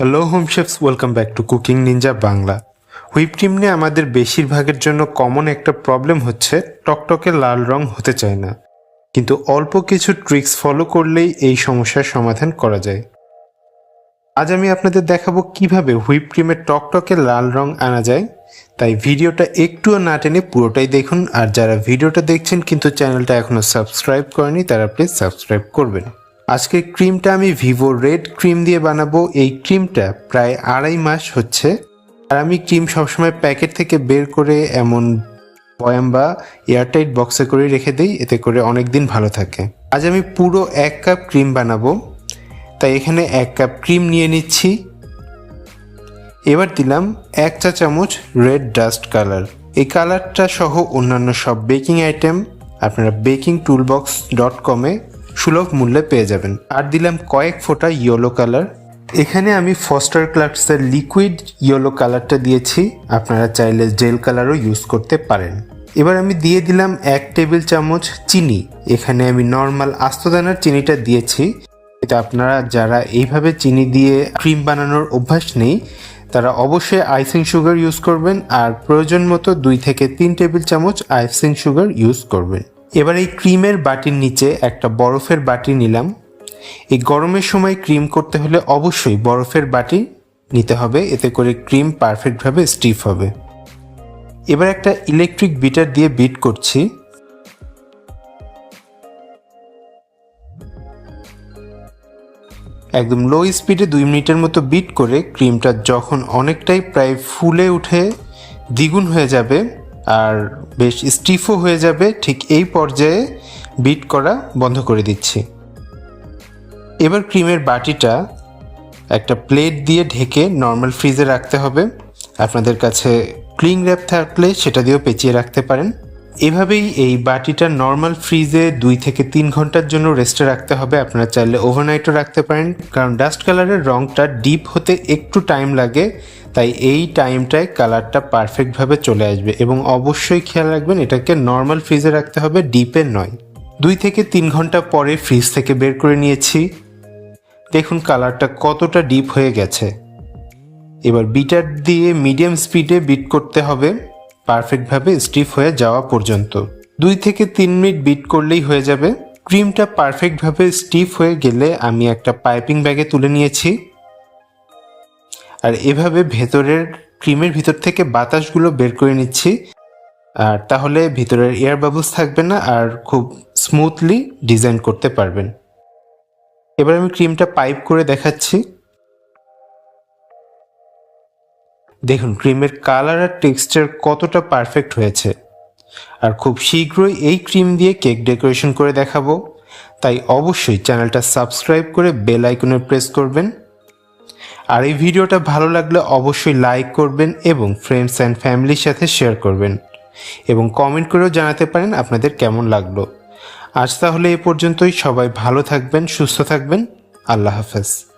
Hello home chefs welcome back to Cooking Ninja Bangla whip cream নিয়ে আমাদের বেশিরভাগের জন্য কমন একটা প্রবলেম হচ্ছে, টকটকে লাল রং হতে চায় না। কিন্তু অল্প কিছু ট্রিক্স ফলো করলেই এই সমস্যার সমাধান করা যায়। আজ আমি আপনাদের দেখাবো কীভাবে হুইপ ক্রিমের টকটকে লাল রং আনা যায়। তাই ভিডিওটা একটুও না টেনে পুরোটাই দেখুন। আর যারা ভিডিওটা দেখছেন, কিন্তু চ্যানেলটা এখনও সাবস্ক্রাইব করেনি, তারা প্লিজ সাবস্ক্রাইব করবেন। আজকে ক্রিমটা আমি ভিভো রেড ক্রিম দিয়ে বানাবো। এই ক্রিমটা প্রায় আড়াই মাস হচ্ছে। আর আমি ক্রিম সবসময় প্যাকেট থেকে বের করে এমন বয়াম বা এয়ারটাইট বক্সে করে রেখে দিই, এতে করে অনেক দিন ভালো থাকে। আজ আমি পুরো এক কাপ ক্রিম বানাবো। তাই এখানে এক কাপ ক্রিম নিয়ে নিচ্ছি। এবার দিলাম এক চা চামচ রেড ডাস্ট কালার। এই কালারটা সহ অন্যান্য সব বেকিং আইটেম আপনারা বেকিং টুলবক্স ডট কমে সুলভ মূল্যে পেয়ে যাবেন। আর দিলাম কয়েক ফোঁটা ইয়েলো কালার এখানে আমি ফস্টার ক্লাক্সের লিকুইড ইয়েলো কালারটা দিয়েছি। আপনারা চাইলে জেল কালারও ইউজ করতে পারেন। এবার আমি দিয়ে দিলাম এক টেবিল চামচ চিনি। এখানে আমি নর্মাল আস্তদানার চিনিটা দিয়েছি। এটা আপনারা যারা এইভাবে চিনি দিয়ে ক্রিম বানানোর অভ্যাস নেই, তারা অবশ্যই আইসিং সুগার ইউজ করবেন। আর প্রয়োজন মতো দুই থেকে তিন টেবিল চামচ আইসিং সুগার ইউজ করবেন। এবার এই ক্রিমের বাটির নিচে একটা বরফের বাটি নিলাম। এই গরমের সময় ক্রিম করতে হলে অবশ্যই বরফের বাটি নিতে হবে, এতে করে ক্রিম পারফেক্টভাবে স্টিফ হবে। এবার একটা ইলেকট্রিক বিটার দিয়ে বিট করছি। একদম লো স্পিডে দুই মিনিটের মতো বিট করে ক্রিমটা যখন অনেকটাই প্রায় ফুলে উঠে দ্বিগুণ হয়ে যাবে, আর বেশ স্টিফও হয়ে যাবে, ঠিক এই পর্যায়ে বিট করা বন্ধ করে দিচ্ছি। এবার ক্রিমের বাটিটা একটা প্লেট দিয়ে ঢেকে নর্মাল ফ্রিজে রাখতে হবে। আপনাদের কাছে ক্লিং র্যাপ থাকলে সেটা দিয়েও পেঁচিয়ে রাখতে পারেন। এভাবেই এই বাটিটা নর্মাল ফ্রিজে দুই থেকে তিন ঘণ্টার জন্য রেস্টে রাখতে হবে। আপনারা চাইলে ওভারনাইটও রাখতে পারেন, কারণ ডাস্ট কালারের রঙটা ডিপ হতে একটু টাইম লাগে, তাই এই টাইমটায় কালারটা পারফেক্টভাবে চলে আসবে এবং অবশ্যই খেয়াল রাখবেন, এটাকে নর্মাল ফ্রিজে রাখতে হবে ডিপে নয়। দুই থেকে তিন ঘণ্টা পরে ফ্রিজ থেকে বের করে নিয়েছি। দেখুন কালারটা কতটা ডিপ হয়ে গেছে। এবার বিটার দিয়ে মিডিয়াম স্পিডে বিট করতে হবে। পারফেক্টভাবে স্টিফ হয়ে যাওয়া পর্যন্ত। দুই থেকে তিন মিনিট বিট করলেই হয়ে যাবে। ক্রিমটা পারফেক্টভাবে স্টিফ হয়ে গেলে আমি একটা পাইপিং ব্যাগে তুলে নিয়েছি। আর এভাবে ভেতরের ক্রিমের ভিতর থেকে বাতাসগুলো বের করে নিচ্ছি। আর তাহলে ভিতরের এয়ার বাবলস থাকবে না আর খুব স্মুথলি ডিজাইন করতে পারবেন। এবার আমি ক্রিমটা পাইপ করে দেখাচ্ছি। দেখুন ক্রিমের কালার আর টেক্সচার কতটা পারফেক্ট হয়েছে। আর খুব শীঘ্রই এই ক্রিম দিয়ে কেক ডেকোরেশন করে দেখাবো। তাই অবশ্যই চ্যানেলটা সাবস্ক্রাইব করে বেল আইকনে প্রেস করবেন। আর এই ভিডিওটা ভালো লাগলে অবশ্যই লাইক করবেন এবং ফ্রেন্ডস অ্যান্ড ফ্যামিলির সাথে শেয়ার করবেন। এবং কমেন্ট করেও জানাতে পারেন আপনাদের কেমন লাগল। আজ তাহলে এ পর্যন্তই। সবাই ভালো থাকবেন, সুস্থ থাকবেন। আল্লাহ হাফেজ।